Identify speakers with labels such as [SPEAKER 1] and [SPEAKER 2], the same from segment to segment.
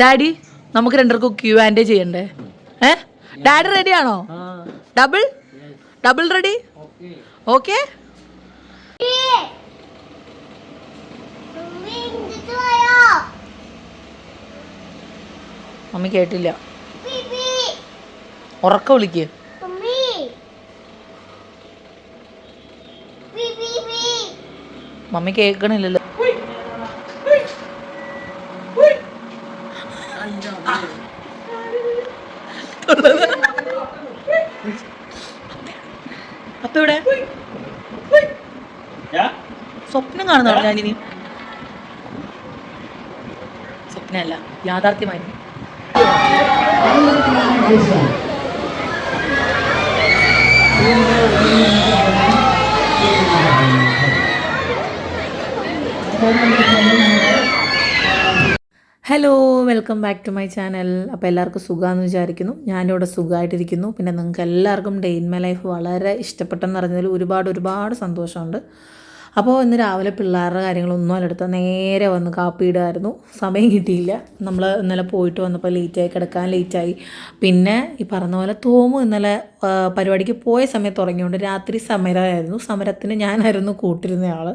[SPEAKER 1] Daddy നമുക്ക് രണ്ടർക്കും Q and ചെയ്യണ്ടേ? ഏ? ഡാഡി റെഡി ആണോ double? Double ready? Okay. Mummy കേട്ടില്ല. ഉറക്ക വിളിക്ക്. മമ്മി കേൾക്കണില്ലല്ലോ അപ്പൊ ഇവിടെ സ്വപ്നം കാണുന്നതാണ് ഞാനിനി സ്വപ്നമല്ല യാഥാർത്ഥ്യമായി. Hello welcome back to my channel അപ്പോൾ എല്ലാവർക്കും സുഖമാണെന്ന് വിചാരിക്കുന്നു. ഞാനിവിടെ സുഖമായിട്ടിരിക്കുന്നു പിന്നെ നിങ്ങൾക്ക് എല്ലാവർക്കും ഡെയിൻ മൈ ലൈഫ് വളരെ ഇഷ്ടപ്പെട്ടെന്ന് അറിഞ്ഞതിൽ ഒരുപാട് ഒരുപാട് സന്തോഷമുണ്ട്. അപ്പോൾ ഇന്ന് രാവിലെ പിള്ളേരുടെ കാര്യങ്ങളൊന്നും അല്ലെടുത്ത് നേരെ വന്ന് കാപ്പി ഇടായിരുന്നു സമയം കിട്ടിയില്ല. നമ്മൾ ഇന്നലെ പോയിട്ട് വന്നപ്പോൾ ലേറ്റായി കിടക്കാൻ ലേറ്റായി പിന്നെ ഈ പറഞ്ഞ പോലെ തോമു ഇന്നലെ പരിപാടിക്ക് പോയ സമയത്ത് ഉറങ്ങിയോണ്ട് രാത്രി സമരമായിരുന്നു സമരത്തിന് ഞാനായിരുന്നു കൂട്ടിരുന്നയാൾ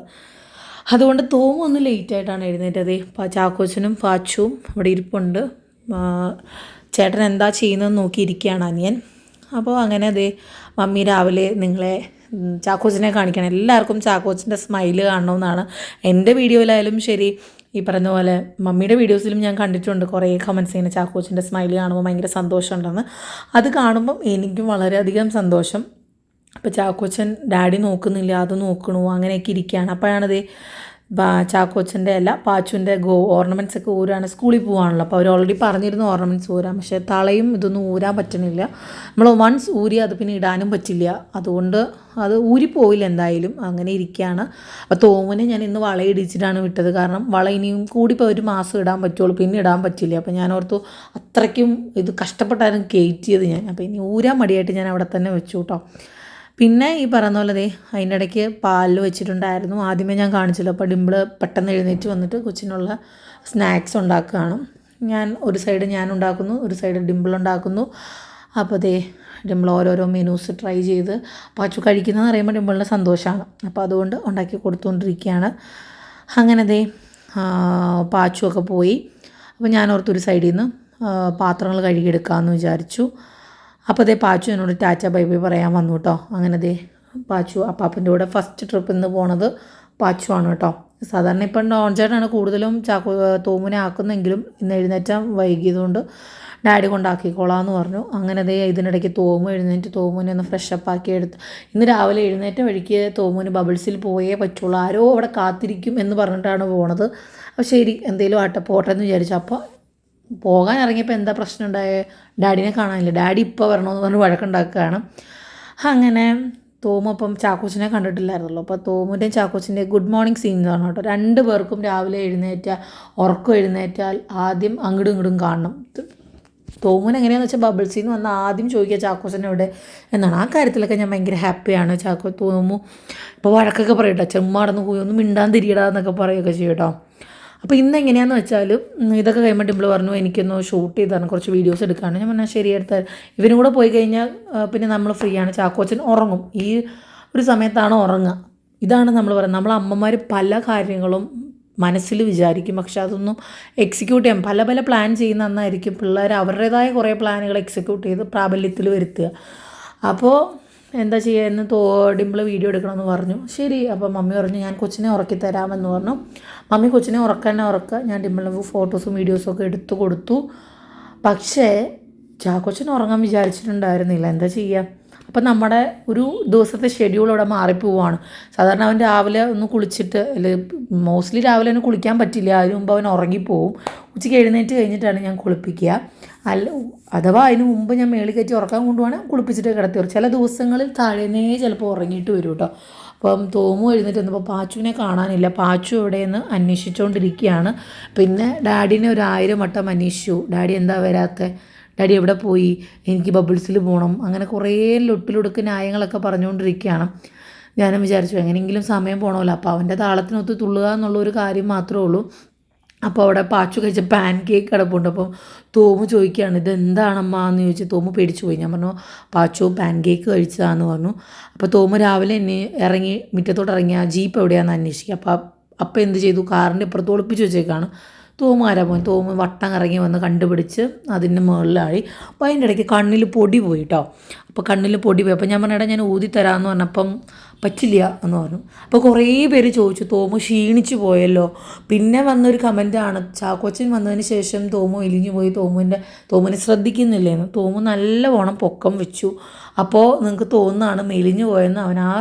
[SPEAKER 1] അതുകൊണ്ട് തോമു ഒന്ന് ലേറ്റായിട്ടാണ് എഴുന്നേറ്റത്. ചാക്കോച്ചനും പാച്ചുവും അവിടെ ഇരിപ്പുണ്ട്. ചേട്ടൻ എന്താ ചെയ്യുന്നതെന്ന് നോക്കിയിരിക്കുകയാണ് അനിയൻ. അപ്പോൾ അങ്ങനെ അതെ മമ്മി രാവിലെ നിങ്ങളെ ചാക്കോച്ചനെ കാണിക്കണം. എല്ലാവർക്കും ചാക്കോച്ചന്റെ സ്മൈൽ കാണണമെന്നാണ്. എന്റെ വീഡിയോയിലായാലും ശരി ഈ പറഞ്ഞ പോലെ മമ്മിയുടെ വീഡിയോസിലും ഞാൻ കണ്ടിട്ടുണ്ട്. കുറേ കമൻസ് ഇങ്ങനെ ചാക്കോച്ചന്റെ സ്മൈൽ കാണുമ്പോൾ ഭയങ്കര സന്തോഷമുണ്ടെന്ന്. അത് കാണുമ്പം എനിക്കും വളരെയധികം സന്തോഷം. അപ്പോൾ ചാക്കോച്ചൻ ഡാഡി നോക്കുന്നില്ല അത് നോക്കണു അങ്ങനെയൊക്കെ ഇരിക്കുകയാണ്. അപ്പോഴാണത് ചാക്കോച്ചന്റെ അല്ല പാച്ചുവിന്റെ ഗോ ഓർണമെന്റ്സ് ഒക്കെ ഊരാണ്. സ്കൂളിൽ പോകാണല്ലോ അപ്പോൾ അവർ ഓൾറെഡി പറഞ്ഞിരുന്നു ഓർണമെന്റ്സ് ഊരാൻ. പക്ഷേ തളയും ഇതൊന്നും ഊരാൻ പറ്റണില്ല. നമ്മൾ വൺസ് ഊരി അത് പിന്നെ ഇടാനും പറ്റില്ല. അതുകൊണ്ട് അത് ഊരിപ്പോയില്ല എന്തായാലും. അങ്ങനെ ഇരിക്കുകയാണ്. അപ്പോൾ തോമനെ ഞാൻ ഇന്ന് വള ഇടിച്ചിട്ടാണ് വിട്ടത്. കാരണം വള ഇനിയും കൂടി കൂടിപ്പോൾ ഒരു മാസം ഇടാൻ പറ്റുള്ളൂ. പിന്നെ ഇടാൻ പറ്റില്ല. അപ്പോൾ ഞാൻ ഓർത്തു അത്രയ്ക്കും ഇത് കഷ്ടപ്പെട്ടായിരുന്നു കയറ്റിയത് ഞാൻ. അപ്പോൾ ഇനി ഊരാൻ മടിയായിട്ട് ഞാൻ അവിടെ തന്നെ വെച്ചു കേട്ടോ. പിന്നെ ഈ പറയുന്ന പോലെ ദേ അതിന്റെ ഇടയ്ക്ക് പാലിൽ വെച്ചിട്ടുണ്ടായിരുന്നു. ആദ്യമേ ഞാൻ കാണിച്ചല്ലോ. അപ്പോൾ ഡിമ്പിൾ പെട്ടെന്ന് എഴുന്നേറ്റ് വന്നിട്ട് കൊച്ചിനുള്ള സ്നാക്സ് ഉണ്ടാക്കുകയാണ്. ഞാൻ ഒരു സൈഡ് ഞാൻ ഉണ്ടാക്കുന്നു ഒരു സൈഡ് ഡിമ്പിൾ ഉണ്ടാക്കുന്നു. അപ്പോൾ ദേ ഡിമ്പിൾ ഓരോരോ മെനൂസ് ട്രൈ ചെയ്ത്. പാച്ചു കഴിക്കുന്നതെന്ന് പറയുമ്പോൾ ഡിമ്പിളിന് സന്തോഷമാണ്. അപ്പോൾ അതുകൊണ്ട് ഉണ്ടാക്കി കൊടുത്തുകൊണ്ടിരിക്കുകയാണ്. അങ്ങനെ ദേ പാച്ചു പാച്ചുവൊക്കെ പോയി. അപ്പോൾ ഞാൻ ഓർത്തൊരു സൈഡിൽ നിന്ന് പാത്രങ്ങൾ കഴുകിയെടുക്കാമെന്ന് വിചാരിച്ചു. അപ്പോൾ അതേ പാച്ചു എന്നോട് ടാറ്റ ബൈ പറയാൻ വന്നു കേട്ടോ അങ്ങനെ ദേ പാച്ചു അപ്പാപ്പന്റെ കൂടെ ഫസ്റ്റ് ട്രിപ്പ് ഇന്ന് പോണത് പാച്ചു ആണ് കേട്ടോ സാധാരണ ഇപ്പം ഡോൺചേട്ടനാണ് കൂടുതലും ചാക്കോ തോമുനെ ആക്കുന്നെങ്കിലും ഇന്ന് എഴുന്നേറ്റാൻ വൈകിയതുകൊണ്ട് ഡാഡി കൊണ്ടാക്കിക്കോളാന്ന് പറഞ്ഞു. അങ്ങനെ ദേ ഇതിനിടയ്ക്ക് തോമു എഴുന്നേറ്റ് തോമുനെ ഒന്ന് ഫ്രഷ് അപ്പ് ആക്കി എടുത്ത് ഇന്ന് രാവിലെ എഴുന്നേറ്റം വഴിക്ക് തോമുന് ബബിൾസിൽ പോയേ പറ്റുള്ളൂ. ആരോ അവിടെ കാത്തിരിക്കും എന്ന് പറഞ്ഞിട്ടാണ് പോണത്. അപ്പോൾ ശരി എന്തെങ്കിലും ആട്ടെ പോട്ടെ എന്ന് വിചാരിച്ചു. അപ്പോൾ പോകാൻ ഇറങ്ങിയപ്പോൾ എന്താ പ്രശ്നം ഉണ്ടായേ? ഡാഡിനെ കാണാനില്ല. ഡാഡി ഇപ്പോൾ വരണമെന്ന് പറഞ്ഞ് വഴക്കുണ്ടാക്കുകയാണ്. അങ്ങനെ തോമു അപ്പം ചാക്കോച്ചിനെ കണ്ടിട്ടില്ലായിരുന്നല്ലോ. അപ്പോൾ തോമുന്റെയും ചാക്കോച്ചിന്റെ ഗുഡ് മോർണിംഗ് സീൻ കാണും കേട്ടോ. രണ്ട് പേർക്കും രാവിലെ എഴുന്നേറ്റാൽ ഉറക്കം എഴുന്നേറ്റാൽ ആദ്യം അങ്ങോട്ടും ഇങ്ങോട്ടും കാണണം. തോമുന് എങ്ങനെയാണെന്ന് വെച്ചാൽ ബബിൾസിൽ നിന്ന് വന്ന് ആദ്യം ചോദിക്കുക ചാക്കോച്ചൻ എവിടെ എന്നാണ്. ആ കാര്യത്തിലൊക്കെ ഞാൻ ഭയങ്കര ഹാപ്പിയാണ്. ചാക്കോ തോമു ഇപ്പോൾ വഴക്കൊക്കെ പറയട്ടോ ചെമ്മാടന്ന് പോയി ഒന്ന് മിണ്ടാൻ തിരിയടാ എന്നൊക്കെ പറയുകയൊക്കെ ചെയ്യട്ടോ അപ്പോൾ ഇന്ന് എങ്ങനെയാണെന്ന് വെച്ചാൽ ഇതൊക്കെ കഴിയുമ്പോൾ ഡിമ്പിൾ പറഞ്ഞു എനിക്കൊന്ന് ഷൂട്ട് ചെയ്ത് തരണം കുറച്ച് വീഡിയോസ് എടുക്കാണ്. ഞാൻ പറഞ്ഞാൽ ശരി എടുത്താൽ ഇവനും കൂടെ പോയി കഴിഞ്ഞാൽ പിന്നെ നമ്മൾ ഫ്രീ ആണ്. ചാക്കോച്ചൻ ഉറങ്ങും. ഈ ഒരു സമയത്താണ് ഉറങ്ങുക. ഇതാണ് നമ്മൾ പറയുന്നത്. നമ്മൾ അമ്മമാർ പല കാര്യങ്ങളും മനസ്സിൽ വിചാരിക്കും. പക്ഷെ അതൊന്നും എക്സിക്യൂട്ട് ചെയ്യാം പല പല പ്ലാൻ ചെയ്യുന്ന അന്നായിരിക്കും പിള്ളേർ അവരുടേതായ കുറേ പ്ലാനുകൾ എക്സിക്യൂട്ട് ചെയ്ത് പ്രാബല്യത്തിൽ വരുത്തുക. അപ്പോൾ എന്താ ചെയ്യുക എന്ന് തോ ഡിമ്പിൾ വീഡിയോ എടുക്കണമെന്ന് പറഞ്ഞു. ശരി അപ്പോൾ മമ്മി പറഞ്ഞു ഞാൻ കൊച്ചിനെ ഉറക്കി തരാമെന്ന് പറഞ്ഞു. മമ്മി കൊച്ചിനെ ഉറക്കാനെ ഉറക്കുക ഞാൻ ഡിമ്പിളിന് ഫോട്ടോസും വീഡിയോസും ഒക്കെ എടുത്തു കൊടുത്തു. പക്ഷേ ചാ ചാക്കൊച്ചൻ ഉറങ്ങാൻ വിചാരിച്ചിട്ടുണ്ടായിരുന്നില്ല. എന്താ ചെയ്യുക അപ്പം നമ്മുടെ ഒരു ദിവസത്തെ ഷെഡ്യൂൾ അവിടെ മാറിപ്പോവാണ് സാധാരണ അവൻ രാവിലെ ഒന്ന് കുളിച്ചിട്ട് അല്ലെ മോസ്റ്റ്ലി രാവിലെ അവന് കുളിക്കാൻ പറ്റില്ല. അതിന് മുമ്പ് അവൻ ഉറങ്ങിപ്പോവും. ഉച്ചയ്ക്ക് എഴുന്നേറ്റ് കഴിഞ്ഞിട്ടാണ് ഞാൻ കുളിപ്പിക്കുക. അല്ല അഥവാ അതിന് മുമ്പ് ഞാൻ മേളിൽ കയറ്റി ഉറക്കാൻ കൊണ്ടുപോകണം കുളിപ്പിച്ചിട്ട് കിടത്തി വരും ചില ദിവസങ്ങളിൽ താഴേന്നേ ചിലപ്പോൾ ഉറങ്ങിയിട്ട് വരും കേട്ടോ. അപ്പം തോമു എഴുന്നേറ്റ് വന്നപ്പോൾ പാച്ചുവിനെ കാണാനില്ല. പാച്ചു എവിടെയെന്ന് അന്വേഷിച്ചുകൊണ്ടിരിക്കുകയാണ് പിന്നെ ഡാഡിനെ ഒരു ആയിരം വട്ടം അന്വേഷിച്ചു. ഡാഡി എന്താ വരാത്തെ? ഡാഡി എവിടെ പോയി? എനിക്ക് ബബിൾസിൽ പോകണം അങ്ങനെ കുറേ ലൊട്ടിലൊടുക്ക് ന്യായങ്ങളൊക്കെ പറഞ്ഞുകൊണ്ടിരിക്കുകയാണ്. ഞാനും വിചാരിച്ചു എങ്ങനെയെങ്കിലും സമയം പോകണമല്ലോ അപ്പോൾ അവന്റെ താളത്തിനൊത്ത് തുള്ളുക എന്നുള്ള ഒരു കാര്യം മാത്രമേ ഉള്ളൂ. അപ്പോൾ അവിടെ പാച്ചു കഴിച്ച പാൻ കേക്ക് കിടപ്പുണ്ട്. അപ്പം തോമു ചോദിക്കുകയാണ് ഇത് എന്താണമ്മ എന്ന് ചോദിച്ചു തോമു പേടിച്ചു പോയി. ഞാൻ പറഞ്ഞു പാച്ചു പാൻ കേക്ക് കഴിച്ചതാന്ന് പറഞ്ഞു. അപ്പോൾ തോമു രാവിലെ എന്നെ ഇറങ്ങി മുറ്റത്തോട്ട് ഇറങ്ങി ആ ജീപ്പ് എവിടെയാണെന്ന് അന്വേഷിക്കുക അപ്പോൾ അപ്പം എന്ത് ചെയ്തു? കാറിന്റെ ഇപ്പുറത്ത് ഒളിപ്പിച്ച് വെച്ചേക്കാണ്. തോമു ആരാ പോയി. തോമു വട്ടം ഇറങ്ങി വന്ന് കണ്ടുപിടിച്ച് അതിന് മുകളിലായി. അപ്പോൾ അതിന്റെ ഇടയ്ക്ക് കണ്ണിൽ പൊടി പോയി കേട്ടോ അപ്പോൾ കണ്ണിൽ പൊടി പോയി. അപ്പോൾ ഞാൻ പറഞ്ഞ ഞാൻ ഊതി തരാമെന്ന് പറഞ്ഞപ്പം പറ്റില്ല എന്ന് പറഞ്ഞു. അപ്പോൾ കുറേ പേര് ചോദിച്ചു തോമു ക്ഷീണിച്ചു പോയല്ലോ? പിന്നെ വന്നൊരു കമന്റാണ് ചാക്കോച്ചൻ വന്നതിന് ശേഷം തോമു ഇലിഞ്ഞു പോയി. തോമുവിന്റെ തോമുവിനെ ശ്രദ്ധിക്കുന്നില്ലേന്ന് തോമു നല്ലവണ്ണം പൊക്കം വെച്ചു. അപ്പോൾ നിങ്ങൾക്ക് തോന്നുന്നതാണ് മെലിഞ്ഞു പോയെന്ന് അവൻ ആ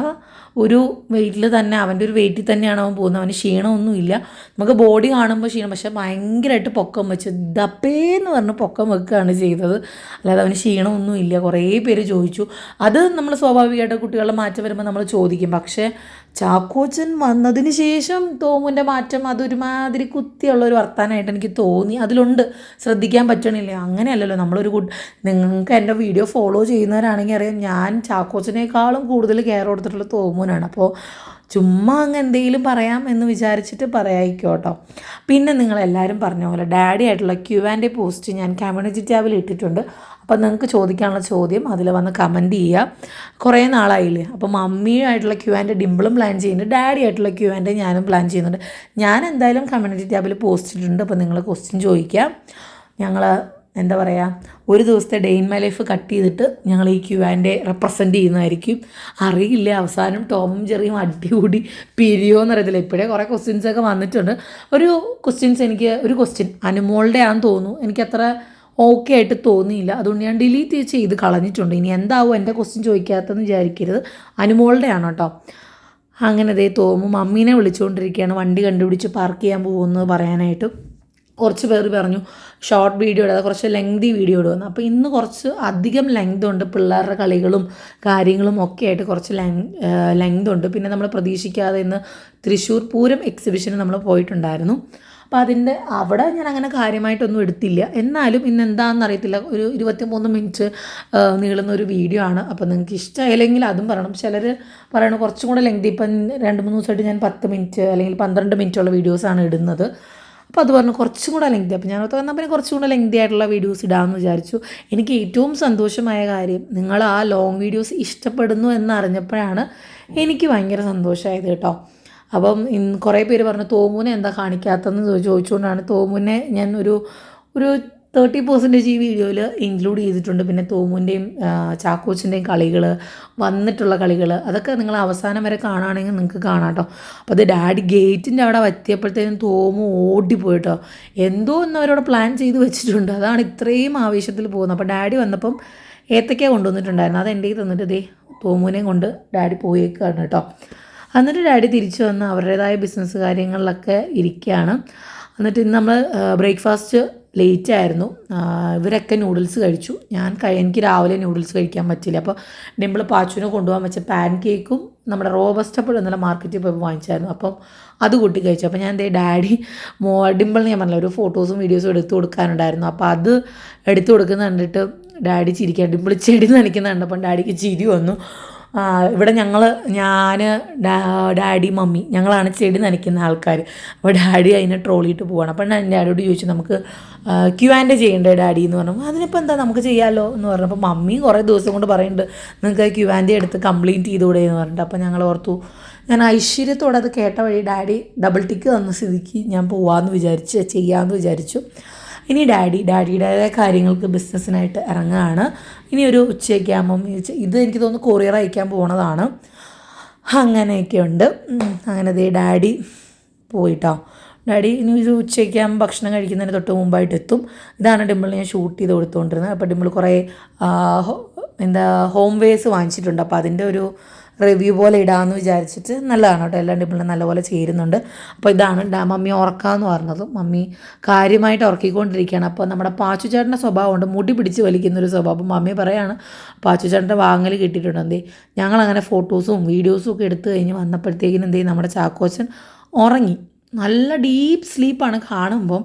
[SPEAKER 1] ഒരു വെയിറ്റിൽ തന്നെ അവന്റെ ഒരു വെയിറ്റിൽ തന്നെയാണ് അവൻ പോകുന്നത്. അവന് ക്ഷീണമൊന്നുമില്ല. നമുക്ക് ബോഡി കാണുമ്പോൾ ക്ഷീണം. പക്ഷേ ഭയങ്കരമായിട്ട് പൊക്കം വെച്ച് ദപ്പേന്ന് പറഞ്ഞ് പൊക്കം വെക്കുകയാണ് ചെയ്തത്. അല്ലാതെ അവന് ക്ഷീണമൊന്നുമില്ല. കുറേ പേര് ചോദിച്ചു. അത് നമ്മൾ സ്വാഭാവികമായിട്ട് കുട്ടികളുടെ മാറ്റം വരുമ്പോൾ നമ്മൾ ചോദിക്കും. പക്ഷേ ചാക്കോച്ചൻ വന്നതിന് ശേഷം തോമുന്റെ മാറ്റം അതൊരുമാതിരി കുത്തിയുള്ള ഒരു വർത്താനമായിട്ട് എനിക്ക് തോന്നി. അതിലുണ്ട്. ശ്രദ്ധിക്കാൻ പറ്റണില്ല. അങ്ങനെയല്ലല്ലോ. നമ്മളൊരു കുട്ടി നിങ്ങൾക്ക് എന്റെ വീഡിയോ ഫോളോ ചെയ്യുന്നവരാണെങ്കിൽ അറിയാം. ഞാൻ ചാക്കോച്ചനേക്കാളും കൂടുതൽ കെയർ കൊടുത്തിട്ടുള്ള തോമുനാണ്. അപ്പോൾ ചുമ്മാ അങ്ങ് എന്തെങ്കിലും പറയാം എന്ന് വിചാരിച്ചിട്ട് പറയായിക്കോട്ടോ. പിന്നെ നിങ്ങളെല്ലാവരും പറഞ്ഞ പോലെ ഡാഡി ആയിട്ടുള്ള ക്യൂ ആൻഡ് പോസ്റ്റ് ഞാൻ കമ്മ്യൂണിറ്റി ടാബിൽ ഇട്ടിട്ടുണ്ട്. അപ്പോൾ നിങ്ങൾക്ക് ചോദിക്കാനുള്ള ചോദ്യം അതിൽ വന്ന് കമന്റ് ചെയ്യുക. കുറേ നാളായില്ലേ? അപ്പോൾ മമ്മിയായിട്ടുള്ള ക്യൂ ആൻഡ് ഡിമ്പിളും പ്ലാൻ ചെയ്യുന്നുണ്ട്. ഡാഡി ആയിട്ടുള്ള ക്യൂ ആൻഡ് ഞാനും പ്ലാൻ ചെയ്യുന്നുണ്ട്. ഞാൻ എന്തായാലും കമ്മ്യൂണിറ്റി ടാബിൽ പോസ്റ്റ് ഇട്ടിട്ടുണ്ട്. അപ്പോൾ നിങ്ങൾ ക്വസ്റ്റ്യൻ ചോദിക്കാം ഞങ്ങൾ എന്താ പറയുക ഒരു ദിവസത്തെ day in my life cut ചെയ്തിട്ട് ഞങ്ങൾ ഈ ക്യൂ ആൻഡ് റെപ്രസെന്റ് ചെയ്യുന്നതായിരിക്കും. അറിയില്ല. അവസാനം ടോമും ചെറിയും അടികൂടി പിരിയോന്ന് അറിയത്തില്ല. ഇപ്പോഴേ കുറേ ക്വസ്റ്റ്യൻസ് ഒക്കെ വന്നിട്ടുണ്ട്. ഒരു ക്വസ്റ്റ്യൻസ് എനിക്ക് ഒരു ക്വസ്റ്റ്യൻ അനുമോളുടെ ആണെന്ന് തോന്നുന്നു. എനിക്കത്ര ഓക്കെ ആയിട്ട് തോന്നിയില്ല. അതുകൊണ്ട് ഞാൻ ഡിലീറ്റ് ചെയ്ത് കളഞ്ഞിട്ടുണ്ട്. ഇനി എന്താവും എന്റെ ക്വസ്റ്റ്യൻ ചോദിക്കാത്തതെന്ന് വിചാരിക്കരുത്. അനുമോളുടെ ആണ് കേട്ടോ. അങ്ങനെ അതേ തോമു മമ്മീനെ വിളിച്ചുകൊണ്ടിരിക്കുകയാണ്. വണ്ടി കണ്ടുപിടിച്ച് പാർക്ക് ചെയ്യാൻ പോകുമെന്ന് പറയാനായിട്ട്. കുറച്ച് പേർ പറഞ്ഞു ഷോർട്ട് വീഡിയോ ഇടാതെ കുറച്ച് ലെങ്തി വീഡിയോ ഇടുമെന്ന് അപ്പോൾ ഇന്ന് കുറച്ച് അധികം ലെങ്ത് ഉണ്ട്. പിള്ളേരുടെ കളികളും കാര്യങ്ങളും ഒക്കെ ആയിട്ട് കുറച്ച് ലെങ് ലെങ്ത് ഉണ്ട്. പിന്നെ നമ്മൾ പ്രതീക്ഷിക്കാതെ ഇന്ന് തൃശ്ശൂർ പൂരം എക്സിബിഷന് നമ്മൾ പോയിട്ടുണ്ടായിരുന്നു. അപ്പോൾ അതിന്റെ അവിടെ ഞാൻ അങ്ങനെ കാര്യമായിട്ടൊന്നും എടുത്തില്ല. എന്നാലും ഇന്ന് എന്താണെന്ന് അറിയത്തില്ല. ഒരു ഇരുപത്തിമൂന്ന് മിനിറ്റ് നീളുന്ന ഒരു വീഡിയോ ആണ്. അപ്പോൾ നിങ്ങൾക്ക് ഇഷ്ടമായില്ലെങ്കിൽ അതും പറയണം. ചിലർ പറയണം കുറച്ചും കൂടെ ലെങ്തി ഇപ്പം രണ്ട് മൂന്ന് ദിവസമായിട്ട് ഞാൻ പത്ത് മിനിറ്റ് അല്ലെങ്കിൽ പന്ത്രണ്ട് മിനിറ്റുള്ള വീഡിയോസാണ് ഇടുന്നത്. അപ്പോൾ അത് പറഞ്ഞു കുറച്ചും കൂടെ ലെങ്തി അപ്പോൾ ഞാൻ എന്നാൽ പിന്നെ കുറച്ചും കൂടെ ലെങ്തി ആയിട്ടുള്ള വീഡിയോസ് ഇടാമെന്ന് വിചാരിച്ചു. എനിക്ക് ഏറ്റവും സന്തോഷമായ കാര്യം നിങ്ങൾ ആ ലോങ് വീഡിയോസ് ഇഷ്ടപ്പെടുന്നു എന്നറിഞ്ഞപ്പോഴാണ് എനിക്ക് ഭയങ്കര സന്തോഷമായത് കേട്ടോ. അപ്പം കുറേ പേര് പറഞ്ഞു തോമുനെ എന്താ കാണിക്കാത്തതെന്ന് ചോദിച്ചുകൊണ്ടാണ്. തോമുനെ ഞാൻ ഒരു ഒരു തേർട്ടി പെർസെന്റേജ് ഈ വീഡിയോയിൽ ഇൻക്ലൂഡ് ചെയ്തിട്ടുണ്ട്. പിന്നെ തോമുന്റെയും ചാക്കോച്ചിന്റെയും കളികൾ വന്നിട്ടുള്ള കളികൾ അതൊക്കെ നിങ്ങൾ അവസാനം വരെ കാണുകയാണെങ്കിൽ നിങ്ങൾക്ക് കാണാം കേട്ടോ അപ്പോൾ അത് ഡാഡി ഗേറ്റിന്റെ അവിടെ വത്തിയപ്പോഴത്തേനും തോമു ഓടിപ്പോയിട്ടോ. എന്തോ ഒന്ന് അവരോട് പ്ലാൻ ചെയ്ത് വെച്ചിട്ടുണ്ട്. അതാണ് ഇത്രയും ആവേശത്തിൽ പോകുന്നത്. അപ്പോൾ ഡാഡി വന്നപ്പം ഏത്തക്ക കൊണ്ടുവന്നിട്ടുണ്ടായിരുന്നു. അത് എന്റെ തന്നിട്ട് ദേ തോമുവിനെയും കൊണ്ട് ഡാഡി പോയേക്കാണ് കേട്ടോ എന്നിട്ട് ഡാഡി തിരിച്ചു വന്ന് അവരുടേതായ ബിസിനസ് കാര്യങ്ങളിലൊക്കെ ഇരിക്കുകയാണ്. എന്നിട്ട് ഇന്ന് നമ്മൾ ബ്രേക്ക്ഫാസ്റ്റ് ലേറ്റ് ആയിരുന്നു. ഇവരൊക്കെ നൂഡിൽസ് കഴിച്ചു. ഞാൻ എനിക്ക് രാവിലെ നൂഡിൽസ് കഴിക്കാൻ പറ്റില്ല അപ്പോൾ ഡിമ്പിൾ പാച്ചുവിനെ കൊണ്ടുപോകാൻ വെച്ച പാൻ കേക്കും നമ്മുടെ റോബസ്റ്റപ്പിൾ ഇന്നലെ മാർക്കറ്റിൽ പോയി വാങ്ങിച്ചായിരുന്നു. അപ്പം അത് കൂട്ടി കഴിച്ചു. അപ്പോൾ ഞാൻ എന്റെ ഡാഡി മോ ഡിമ്പിളിന് ഞാൻ പറഞ്ഞില്ല ഒരു ഫോട്ടോസും വീഡിയോസും എടുത്തു കൊടുക്കാനുണ്ടായിരുന്നു. അപ്പോൾ അത് എടുത്തു കൊടുക്കുന്ന കണ്ടിട്ട് ഡാഡി ചിരിക്കാൻ ഡിമ്പിൾ ചെടി നനയ്ക്കുന്ന കണ്ടപ്പം ഡാഡിക്ക് ചിരി വന്നു. ഇവിടെ ഞങ്ങൾ ഞാൻ ഡാഡി മമ്മി ഞങ്ങളാണ് ചെടി നനയ്ക്കുന്ന ആൾക്കാർ അപ്പോൾ ഡാഡി അതിനെ ട്രോളിയിട്ട് പോവാണ്. അപ്പോൾ ഞാൻ ഡാഡിയോട് ചോദിച്ചു നമുക്ക് ക്യു ആൻഡ് ചെയ്യണ്ടേ ഡാഡി? എന്ന് പറഞ്ഞു. അതിനിപ്പോൾ എന്താ? നമുക്ക് ചെയ്യാമല്ലോ എന്ന് പറഞ്ഞപ്പോൾ മമ്മി കുറേ ദിവസം കൊണ്ട് പറയുന്നുണ്ട് നിങ്ങൾക്ക് ക്യു ആൻഡ് എടുത്ത് കംപ്ലീറ്റ് ചെയ്തുകൂടെ? എന്ന് പറഞ്ഞിട്ട്. അപ്പോൾ ഞങ്ങൾ ഓർത്തു ഞാൻ ഐശ്വര്യത്തോടെ അത് കേട്ട വഴി ഡാഡി ഡബിൾ ടിക്ക് തന്ന സ്ഥിതിക്ക് ഞാൻ പോവാമെന്ന് വിചാരിച്ച് ചെയ്യാമെന്ന് വിചാരിച്ചു. ഇനി ഡാഡി ഡാഡിയുടേതായ കാര്യങ്ങൾക്ക് ബിസിനസ്സിനായിട്ട് ഇറങ്ങുകയാണ്. ഇനി ഒരു ഉച്ചയൊക്കെ ആകുമ്പം ഇത് എനിക്ക് തോന്നുന്നു കൊറിയർ അയക്കാൻ പോണതാണ്. അങ്ങനെയൊക്കെ ഉണ്ട്. അങ്ങനെ ദേ ഡാഡി പോയിട്ടോ. ഡാഡി ഇനി ഒരു ഉച്ചയ്ക്ക് ഭക്ഷണം കഴിക്കുന്നതിന് തൊട്ട് മുമ്പായിട്ട് എത്തും. ഇതാണ് ഡിമ്പിൾ ഞാൻ ഷൂട്ട് ചെയ്ത് കൊടുത്തുകൊണ്ടിരുന്നത് അപ്പോൾ ഡിമ്പിൾ കുറേ എന്താ ഹോം വേസ് വാങ്ങിച്ചിട്ടുണ്ട്. അപ്പോൾ അതിന്റെ ഒരു റിവ്യൂ പോലെ ഇടാമെന്ന് വിചാരിച്ചിട്ട് നല്ലതാണ് കേട്ടോ. എല്ലാം ഡിപ്പിളും നല്ലപോലെ ചേരുന്നുണ്ട്. അപ്പോൾ ഇതാണ് മമ്മി ഉറക്കാമെന്ന് പറഞ്ഞത്. മമ്മി കാര്യമായിട്ട് ഉറക്കിക്കൊണ്ടിരിക്കുകയാണ്. അപ്പോൾ നമ്മുടെ പാച്ചു പാച്ചുചേട്ടന്റെ സ്വഭാവമുണ്ട് മുടി പിടിച്ച് വലിക്കുന്ന ഒരു സ്വഭാവം മമ്മി പറയാണ്. പാച്ചുചേട്ടന്റെ വാങ്ങൽ കിട്ടിയിട്ടുണ്ട്. എന്തേ ഞങ്ങളങ്ങനെ ഫോട്ടോസും വീഡിയോസും ഒക്കെ എടുത്തു കഴിഞ്ഞ് വന്നപ്പോഴത്തേക്കിനും എന്തേ നമ്മുടെ ചാക്കോച്ചൻ ഉറങ്ങി. നല്ല ഡീപ്പ് സ്ലീപ്പാണ് കാണുമ്പം.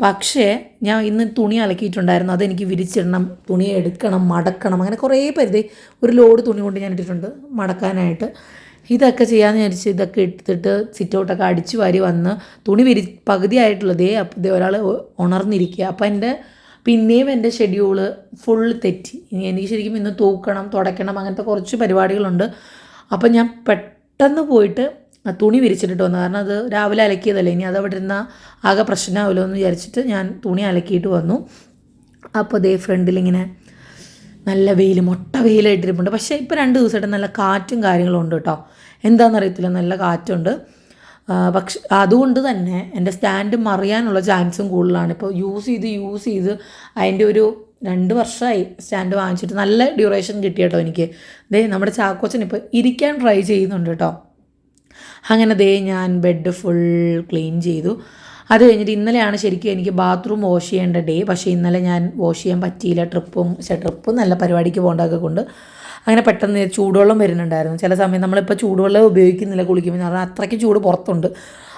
[SPEAKER 1] പക്ഷേ ഞാൻ ഇന്ന് തുണി അലക്കിയിട്ടുണ്ടായിരുന്നു. അതെനിക്ക് വിരിച്ചിടണം തുണി എടുക്കണം മടക്കണം അങ്ങനെ കുറേ പരിധി ഒരു ലോഡ് തുണി കൊണ്ട് ഞാൻ ഇട്ടിട്ടുണ്ട് മടക്കാനായിട്ട്. ഇതൊക്കെ ചെയ്യാമെന്ന് വിചാരിച്ച് ഇതൊക്കെ എടുത്തിട്ട് സിറ്റ് ഔട്ടൊക്കെ അടിച്ചു വാരി വന്ന് തുണി വിരി പകുതിയായിട്ടുള്ളതേ അപ്പോൾ ഇതേ ഒരാൾ ഉണർന്നിരിക്കുക. അപ്പോൾ എന്റെ പിന്നെയും എന്റെ ഷെഡ്യൂൾ ഫുൾ തെറ്റി. ഇനി എനിക്ക് ശരിക്കും ഇന്ന് തൂക്കണം തുടയ്ക്കണം അങ്ങനത്തെ കുറച്ച് പരിപാടികളുണ്ട്. അപ്പം ഞാൻ പെട്ടെന്ന് പോയിട്ട് തുണി വിരിച്ചിട്ടിട്ട് വന്നു. കാരണം അത് രാവിലെ അലക്കിയതല്ലേ ഇനി അത് അവിടെ ഇരുന്ന ആകെ പ്രശ്നമാവില്ലോ എന്ന് വിചാരിച്ചിട്ട് ഞാൻ തുണി അലക്കിയിട്ട് വന്നു. അപ്പോൾ ദേ ഫ്രണ്ടിലിങ്ങനെ നല്ല വെയിൽ മുട്ട വെയിലായിട്ടിരിപ്പുണ്ട്. പക്ഷേ ഇപ്പോൾ രണ്ട് ദിവസമായിട്ട് നല്ല കാറ്റും കാര്യങ്ങളും ഉണ്ട് കേട്ടോ. എന്താണെന്നറിയത്തില്ല നല്ല കാറ്റുണ്ട്. പക്ഷെ അതുകൊണ്ട് തന്നെ എന്റെ സ്റ്റാൻഡ് മറിയാനുള്ള ചാൻസും കൂടുതലാണ്. ഇപ്പോൾ യൂസ് ചെയ്ത് യൂസ് ചെയ്ത് അതിന്റെ ഒരു രണ്ട് വർഷമായി സ്റ്റാൻഡ് വാങ്ങിച്ചിട്ട് നല്ല ഡ്യൂറേഷൻ കിട്ടി കേട്ടോ എനിക്ക്. ദേ നമ്മുടെ ചാക്കോച്ചൻ ഇപ്പോൾ ഇരിക്കാൻ ട്രൈ ചെയ്യുന്നുണ്ട് കേട്ടോ. അങ്ങനെ ദേ ഞാൻ ബെഡ് ഫുൾ ക്ലീൻ ചെയ്തു. അത് കഴിഞ്ഞിട്ട് ഇന്നലെയാണ് ശരിക്കും എനിക്ക് ബാത്റൂം വാഷ് ചെയ്യേണ്ട ഡേ പക്ഷേ ഇന്നലെ ഞാൻ വാഷ് ചെയ്യാൻ പറ്റിയില്ല. ട്രിപ്പും പക്ഷേ ട്രിപ്പും നല്ല പരിപാടിക്ക് പോകേണ്ടതൊക്കെ കൊണ്ട്. അങ്ങനെ പെട്ടെന്ന് ചൂടുവെള്ളം വരുന്നുണ്ടായിരുന്നു. ചില സമയം നമ്മളിപ്പോൾ ചൂടുവെള്ളം ഉപയോഗിക്കുന്നില്ല കുളിക്കുമ്പോൾ. എന്ന് പറഞ്ഞാൽ അത്രയ്ക്ക് ചൂട് പുറത്തുണ്ട്.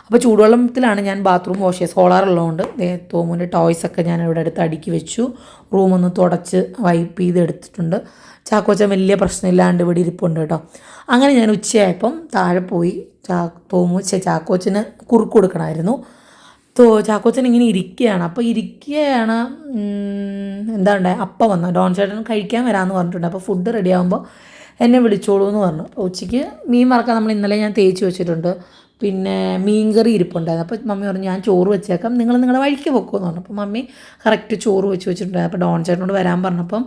[SPEAKER 1] അപ്പോൾ ചൂടുവെള്ളത്തിലാണ് ഞാൻ ബാത്റൂം വാഷ് ചെയ്യുക ദേ തോമുന്റെ ടോയ്സൊക്കെ ഞാൻ ഇവിടെ അടുത്ത് അടുക്കി വെച്ചു. റൂമൊന്ന് തുടച്ച് വൈപ്പ് ചെയ്ത് എടുത്തിട്ടുണ്ട് ചാക്കോച്ചൻ വലിയ പ്രശ്നമില്ലാണ്ട് ഇവിടെ ഇരിപ്പുണ്ട് കേട്ടോ. അങ്ങനെ ഞാൻ ഉച്ചയായപ്പം താഴെ പോയി ചാ തോമു ചാക്കോച്ചന് കുറുക്ക് കൊടുക്കണമായിരുന്നു. തോ ചാക്കോച്ചൻ ഇങ്ങനെ ഇരിക്കുകയാണ്. അപ്പോൾ ഇരിക്കുകയാണ് എന്താ ഉണ്ടായത് അപ്പം വന്നു. ഡോൺ ചേട്ടൻ കഴിക്കാൻ വരാമെന്ന് പറഞ്ഞിട്ടുണ്ട്. അപ്പോൾ ഫുഡ് റെഡി ആകുമ്പോൾ എന്നെ വിളിച്ചോളൂ എന്ന് പറഞ്ഞു ഉച്ചയ്ക്ക് മീൻ വറക്കാൻ നമ്മൾ ഇന്നലെ ഞാൻ തേച്ച് വെച്ചിട്ടുണ്ട്. പിന്നെ മീൻ കറി ഇരിപ്പുണ്ടായിരുന്നു. അപ്പോൾ മമ്മി പറഞ്ഞു ഞാൻ ചോറ് വെച്ചേക്കാം. നിങ്ങൾ നിങ്ങളുടെ വഴിക്ക് പൊക്കുമെന്ന് പറഞ്ഞു. അപ്പോൾ മമ്മി കറക്റ്റ് ചോറ് വെച്ച് വെച്ചിട്ടുണ്ടായിരുന്നു. അപ്പോൾ ഡോൺ ചേട്ടനോട് വരാൻ പറഞ്ഞപ്പം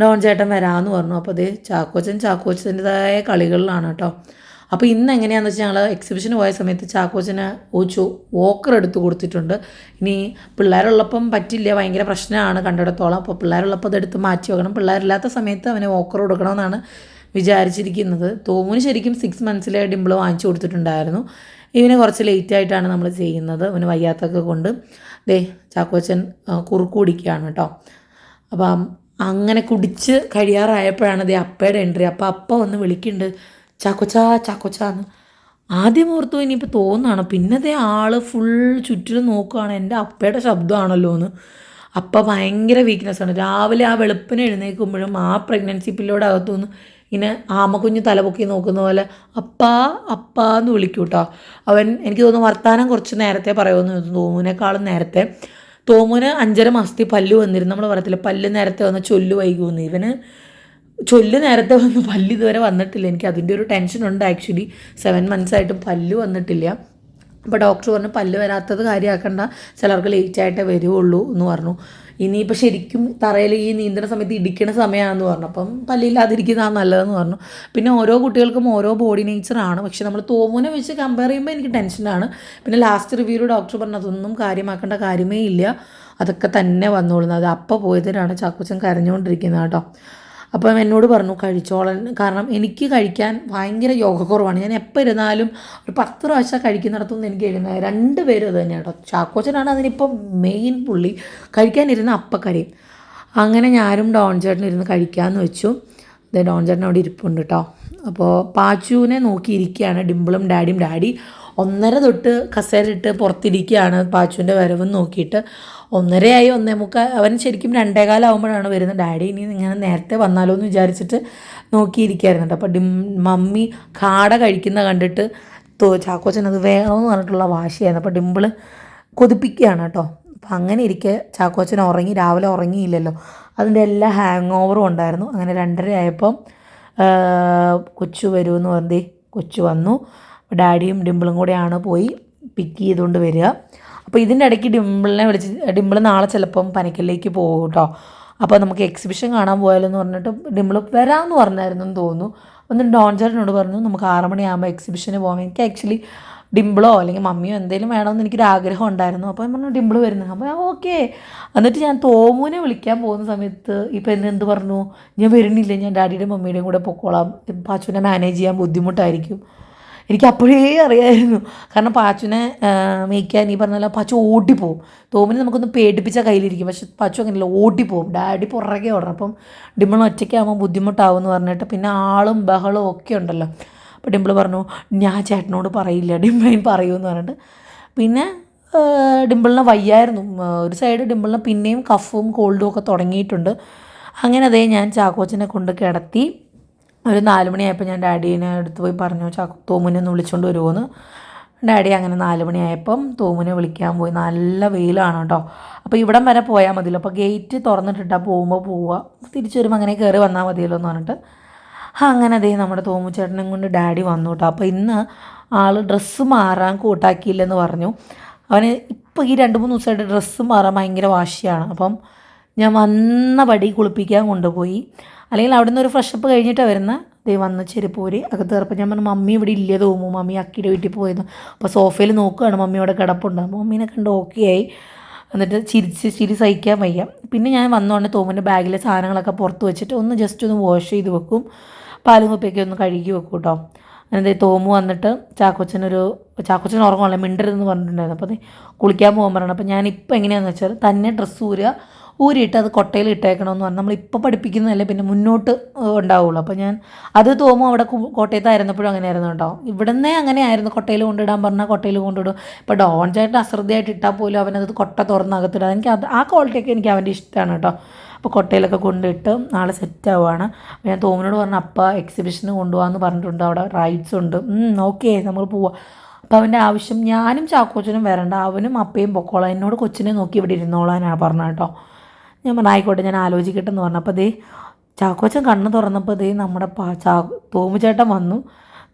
[SPEAKER 1] ഡോൺ ചേട്ടൻ വരാമെന്ന് പറഞ്ഞു. അപ്പോൾ അത് ചാക്കോച്ചൻ ചാക്കോച്ചന്റെതായ കളികളിലാണ് കേട്ടോ. അപ്പോൾ ഇന്ന് എങ്ങനെയാണെന്ന് വെച്ചാൽ ഞങ്ങൾ എക്സിബിഷന് പോയ സമയത്ത് ചാക്കോച്ചന് ഓച്ചു വോക്കർ എടുത്ത് കൊടുത്തിട്ടുണ്ട്. ഇനി പിള്ളേരുള്ളപ്പം പറ്റില്ല ഭയങ്കര പ്രശ്നമാണ് കണ്ടിടത്തോളം. അപ്പോൾ പിള്ളേരുള്ളപ്പോൾ അതെടുത്ത് മാറ്റി വെക്കണം. പിള്ളേരില്ലാത്ത സമയത്ത് അവന് വോക്കർ കൊടുക്കണമെന്നാണ് വിചാരിച്ചിരിക്കുന്നത്. തോമുന് ശരിക്കും സിക്സ് മന്ത്സിലെ ഡിമ്പിൾ വാങ്ങിച്ചു കൊടുത്തിട്ടുണ്ടായിരുന്നു. ഇവന് കുറച്ച് ലേറ്റ് ആയിട്ടാണ് നമ്മൾ ചെയ്യുന്നത്. അവന് വയ്യാത്തൊക്കെ കൊണ്ട്. ദേ ചാക്കോച്ചൻ കുറുക്ക് കുടിക്കുകയാണ് കേട്ടോ. അപ്പം അങ്ങനെ കുടിച്ച് കഴിയാറായപ്പോഴാണ് ദേ അപ്പയുടെ എൻട്രി അപ്പോൾ അപ്പ വന്ന് വിളിക്കുന്നുണ്ട് ചാക്കോച്ചാ ചാക്കോച്ചാന്ന്. ആദ്യം ഓർത്തു ഇനിയിപ്പോൾ തോന്നുകയാണ് പിന്നെ ദേ ആൾ ഫുൾ ചുറ്റിലും നോക്കുകയാണ് എന്റെ അപ്പയുടെ ശബ്ദമാണല്ലോ എന്ന് അപ്പ ഭയങ്കര വീക്ക്നെസ് ആണ്. രാവിലെ ആ വെളുപ്പിന് എഴുന്നേൽക്കുമ്പോഴും ആ പ്രഗ്നൻസി പില്ലോടെ അകത്തുനിന്ന് ഇങ്ങനെ ആമക്കുഞ്ഞ് തലപൊക്കി നോക്കുന്ന പോലെ അപ്പാ അപ്പാ എന്ന് വിളിക്കൂട്ടോ. അവൻ എനിക്ക് തോന്നുന്നു വർത്താനം കുറച്ച് നേരത്തെ പറയുമെന്ന് തോന്നുന്നതിനേക്കാളും നേരത്തെ തോമുന് അഞ്ചര മാസത്തിൽ പല്ല് വന്നിരുന്നു. നമ്മൾ പറയത്തില്ല പല്ല് നേരത്തെ വന്ന ചൊല്ല് വൈകുമെന്ന് ഇവന് ചൊല്ല് നേരത്തെ വന്ന് പല്ല് ഇതുവരെ വന്നിട്ടില്ല. എനിക്ക് അതിന്റെ ഒരു ടെൻഷൻ ഉണ്ട് ആക്ച്വലി സെവൻ മന്ത്സ് ആയിട്ടും പല്ല് വന്നിട്ടില്ല. അപ്പോൾ ഡോക്ടർ പറഞ്ഞു പല്ല് വരാത്തത് കാര്യമാക്കണ്ട ചിലർക്ക് ലേറ്റായിട്ടേ വരുവുള്ളൂ എന്ന് പറഞ്ഞു. ഇനിയിപ്പോൾ ശരിക്കും തറയിൽ ഈ നീന്തുന്ന സമയത്ത് ഇടിക്കുന്ന സമയമാണെന്ന് പറഞ്ഞു. അപ്പം പല്ലില്ലാതിരിക്കുന്നതാണ് നല്ലതെന്ന് പറഞ്ഞു. പിന്നെ ഓരോ കുട്ടികൾക്കും ഓരോ ബോഡി നേച്ചറാണ് പക്ഷെ നമ്മൾ തോമുനെ വെച്ച് കമ്പയർ ചെയ്യുമ്പോൾ എനിക്ക് ടെൻഷനാണ് പിന്നെ ലാസ്റ്റ് റിവ്യൂവിൽ ഡോക്ടർ പറഞ്ഞു അതൊന്നും കാര്യമാക്കേണ്ട കാര്യമേ ഇല്ല. അതൊക്കെ തന്നെ വന്നോളുന്നത് അപ്പോൾ അപ്പം പോയതിനാണ് ചാക്കോച്ചൻ കരഞ്ഞുകൊണ്ടിരിക്കുന്നത് കേട്ടോ. അപ്പം എന്നോട് പറഞ്ഞു കഴിച്ചോളൻ. കാരണം എനിക്ക് കഴിക്കാൻ ഭയങ്കര യോഗക്കുറവാണ് ഞാൻ എപ്പോൾ ഇരുന്നാലും ഒരു പത്ത് പ്രാവശ്യം കഴിക്കുന്നിടത്തുനിന്ന് എനിക്ക് എഴുന്ന രണ്ട് പേരും അത് തന്നെയാണ് കേട്ടോ. ചാക്കോച്ചനാണ് അതിനിപ്പം മെയിൻ പുള്ളി. കഴിക്കാനിരുന്ന അപ്പം കരയും അങ്ങനെ ഞാനും ഡോൺ ചേട്ടനും ഇരുന്ന് കഴിക്കാമെന്ന് വെച്ചു. ഡോൺ ചേട്ടൻ അവിടെ ഇരിപ്പുണ്ട് കേട്ടോ. അപ്പോൾ പാച്ചുവിനെ നോക്കിയിരിക്കുകയാണ്. ഡിമ്പിളും ഡാഡിയും. ഡാഡി ഒന്നര തൊട്ട് കസേരയിട്ട് പുറത്തിരിക്കുകയാണ് പാച്ചുവിന്റെ വരവും നോക്കിയിട്ട്. ഒന്നരയായി ഒന്നേ മുക്കാൽ അവൻ ശരിക്കും രണ്ടേ കാലാവുമ്പോഴാണ് വരുന്നത്. ഡാഡി ഇനി ഇങ്ങനെ നേരത്തെ വന്നാലോ എന്ന് വിചാരിച്ചിട്ട് നോക്കിയിരിക്കുകയായിരുന്നു കേട്ടോ അപ്പോൾ ഡിം മമ്മി കാട കഴിക്കുന്ന കണ്ടിട്ട് തോ ചാക്കോച്ചൻ അത് വേണമെന്ന് പറഞ്ഞിട്ടുള്ള വാശിയായിരുന്നു. അപ്പോൾ ഡിമ്പിൾ കൊതിപ്പിക്കുകയാണ് കേട്ടോ. അപ്പം അങ്ങനെ ഇരിക്കെ ചാക്കോച്ചൻ ഉറങ്ങി രാവിലെ ഉറങ്ങിയില്ലല്ലോ. അതിന്റെ എല്ലാ ഹാങ് ഓവറും ഉണ്ടായിരുന്നു. അങ്ങനെ രണ്ടര ആയപ്പം കൊച്ചു വരുമെന്ന് പറഞ്ഞേ കൊച്ചു വന്നു. ഡാഡിയും ഡിമ്പിളും കൂടെയാണ് പോയി പിക്ക് ചെയ്തുകൊണ്ട് വരിക. അപ്പോൾ ഇതിന്റെ ഇടയ്ക്ക് ഡിമ്പിളിനെ വിളിച്ച് ഡിമ്പിൾ നാളെ ചിലപ്പം പനക്കലിലേക്ക് പോകും കേട്ടോ. അപ്പോൾ നമുക്ക് എക്സിബിഷൻ കാണാൻ പോയാലെന്ന് പറഞ്ഞിട്ട് ഡിമ്പിൾ വരാമെന്ന് പറഞ്ഞായിരുന്നു എന്ന് തോന്നുന്നു. ഒന്ന് ഡോൺചറിനോട് പറഞ്ഞു നമുക്ക് ആറ് മണിയാകുമ്പോൾ എക്സിബിഷന് പോകാം. എനിക്ക് ആക്ച്വലി ഡിമ്പിളോ അല്ലെങ്കിൽ മമ്മിയോ എന്തെങ്കിലും വേണമെന്ന് എനിക്കൊരു ആഗ്രഹം ഉണ്ടായിരുന്നു. അപ്പോൾ പറഞ്ഞു ഡിമ്പിൾ വരുന്നത് അപ്പോൾ ഓക്കെ. എന്നിട്ട് ഞാൻ തോമുവിനെ വിളിക്കാൻ പോകുന്ന സമയത്ത് ഇപ്പോൾ എന്നെ എന്ത് പറഞ്ഞു? ഞാൻ വരുന്നില്ല. ഞാൻ ഡാഡിയുടെയും മമ്മിയുടെയും കൂടെ പൊക്കോളാം. പാച്ചുവിനെ മാനേജ് ചെയ്യാൻ ബുദ്ധിമുട്ടായിരിക്കും. എനിക്ക് അപ്പോഴേ അറിയായിരുന്നു. കാരണം പാച്ചുവിനെ മേയ്ക്കാൻ ഈ പറഞ്ഞ പാച്ചു ഓടിപ്പോവും. തോമിനെ നമുക്കൊന്ന് പേടിപ്പിച്ച കയ്യിലിരിക്കും. പക്ഷെ പാച്ചു അങ്ങനെയല്ല ഓടിപ്പോവും. ഡാഡി പുറകെ ഓടണം. അപ്പം ഡിമ്പിൾ ഒറ്റയ്ക്കാകുമ്പോൾ ബുദ്ധിമുട്ടാവും എന്ന് പറഞ്ഞിട്ട് പിന്നെ ആളും ബഹളവും ഒക്കെ ഉണ്ടല്ലോ. അപ്പോൾ ഡിമ്പിൾ പറഞ്ഞു ഞാൻ ചേട്ടനോട് പറയില്ല. പറയൂ എന്ന് പറഞ്ഞിട്ട്. പിന്നെ ഡിമ്പിളിനെ വയ്യായിരുന്നു. ഒരു സൈഡ് ഡിമ്പിളിനെ പിന്നെയും കഫും കോൾഡും ഒക്കെ തുടങ്ങിയിട്ടുണ്ട്. അങ്ങനെ അതേ ഞാൻ ചാക്കോച്ചനെ കൊണ്ട് കിടത്തി. ഒരു നാല് മണിയായപ്പോൾ ഞാൻ ഡാഡീനെ അടുത്ത് പോയി പറഞ്ഞു തോമുനെ ഒന്ന് വിളിച്ചുകൊണ്ട് വരുമോയെന്ന് ഡാഡി അങ്ങനെ നാല് മണിയായപ്പം തോമുനെ വിളിക്കാൻ പോയി. നല്ല വെയിലാണ് കേട്ടോ. അപ്പോൾ ഇവിടം വരെ പോയാൽ മതിയല്ലോ. അപ്പോൾ ഗേറ്റ് തുറന്നിട്ടിട്ടാ പോകുമ്പോൾ പോവുക തിരിച്ചു വരുമ്പോൾ അങ്ങനെ കയറി വന്നാൽ മതിയല്ലോ എന്ന് പറഞ്ഞിട്ട്. അങ്ങനെ അതേ നമ്മുടെ തോമു തോമുച്ചേട്ടനും കൊണ്ട് ഡാഡി വന്നു കേട്ടോ. അപ്പോൾ ഇന്ന് ആൾ ഡ്രസ്സ് മാറാൻ കൂട്ടാക്കിയില്ലെന്ന് പറഞ്ഞു. അവന് ഇപ്പോൾ ഈ രണ്ട് മൂന്ന് ദിവസമായിട്ട് ഡ്രസ്സ് മാറാൻ ഭയങ്കര വാശിയാണ്. അപ്പം ഞാൻ വന്ന പടി കുളിപ്പിക്കാൻ കൊണ്ടുപോയി. അല്ലെങ്കിൽ അവിടെ നിന്ന് ഒരു ഫ്രഷപ്പ് കഴിഞ്ഞിട്ടാണ് വരുന്ന. ദൈവം വന്ന് ചെരുപ്പൂരി അകത്ത് കയറപ്പോൾ ഞാൻ പറഞ്ഞു മമ്മി ഇവിടെ ഇല്ലേ തോമു മമ്മി അക്കിയുടെ വീട്ടിൽ പോയിരുന്നു അപ്പോൾ സോഫയിൽ നോക്കുകയാണ്. മമ്മി അവിടെ കിടപ്പുണ്ട്. അപ്പോൾ മമ്മീനെ കണ്ട് ഓക്കെ ആയി. എന്നിട്ട് ചിരിച്ച് ചിരി സഹിക്കാൻ വയ്യ. പിന്നെ ഞാൻ വന്നുകൊണ്ട് തോമിന്റെ ബാഗിലെ സാധനങ്ങളൊക്കെ പുറത്ത് വെച്ചിട്ട് ഒന്ന് ജസ്റ്റ് ഒന്ന് വാഷ് ചെയ്ത് വെക്കും. പാലും കുപ്പിയൊക്കെ ഒന്ന് കഴുകി വെക്കും കേട്ടോ എന്നിട്ട് തോമു വന്നിട്ട് ചാക്കോച്ചനൊരു ചാക്കോച്ചൻ ഉറങ്ങുള്ള മിണ്ടരുതെന്ന് പറഞ്ഞിട്ടുണ്ടായിരുന്നു. അപ്പോൾ കുളിക്കാൻ പോകാൻ പറയണം അപ്പോൾ ഞാനിപ്പോൾ എങ്ങനെയാണെന്ന് വെച്ചാൽ തന്നെ ഡ്രസ്സ് ഊരുക ഊരിയിട്ട് അത് കൊട്ടയിൽ ഇട്ടേക്കണമെന്ന് പറഞ്ഞു. നമ്മളിപ്പോൾ പഠിപ്പിക്കുന്നതല്ലേ പിന്നെ മുന്നോട്ട് ഉണ്ടാവുള്ളൂ. അപ്പോൾ ഞാൻ അത് തോമോ അവിടെ കോട്ടയത്തായിരുന്നപ്പോഴും അങ്ങനെയായിരുന്നു കേട്ടോ. ഇവിടുന്നേ അങ്ങനെയായിരുന്നു കൊട്ടയിൽ കൊണ്ടിടാൻ പറഞ്ഞാൽ കൊട്ടയിൽ കൊണ്ടിടും. ഇപ്പോൾ ഡോൺ ചേട്ടൻ അശ്രദ്ധയായിട്ട് ഇട്ടാൽ പോലും അവനത് കൊട്ട തുറന്ന് അകത്തിടാം എനിക്ക് അത് ആ ക്വാളിറ്റിയൊക്കെ എനിക്ക് അവന്റെ ഇഷ്ടമാണ് കേട്ടോ. അപ്പോൾ കൊട്ടയിലൊക്കെ കൊണ്ടിട്ട് നാളെ സെറ്റ് ആവുകയാണ് അപ്പോൾ ഞാൻ തോമിനോട് പറഞ്ഞു അപ്പ എക്സിബിഷന് കൊണ്ടുപോകാമെന്ന് പറഞ്ഞിട്ടുണ്ട്. അവിടെ റൈഡ്സ് ഉണ്ട്. ഓക്കെ നമ്മൾ പോവാം. അപ്പോൾ അവന്റെ ആവശ്യം ഞാനും ചാക്കോച്ചനും വരണ്ട. അവനും അപ്പയും പൊക്കോളാം. എന്നോട് കൊച്ചിനെ നോക്കി ഇവിടെ ഇരുന്നോളാനാണ് പറഞ്ഞത് കേട്ടോ. ഞാൻ പറഞ്ഞു ആയിക്കോട്ടെ ഞാൻ ആലോചിക്കട്ടെ എന്ന് പറഞ്ഞപ്പോൾ ദേ ചാക്കോച്ചൻ കണ്ണ് തുറന്നപ്പോൾ ദേ നമ്മുടെ പാ ചാ തോമുചേട്ടൻ വന്നു.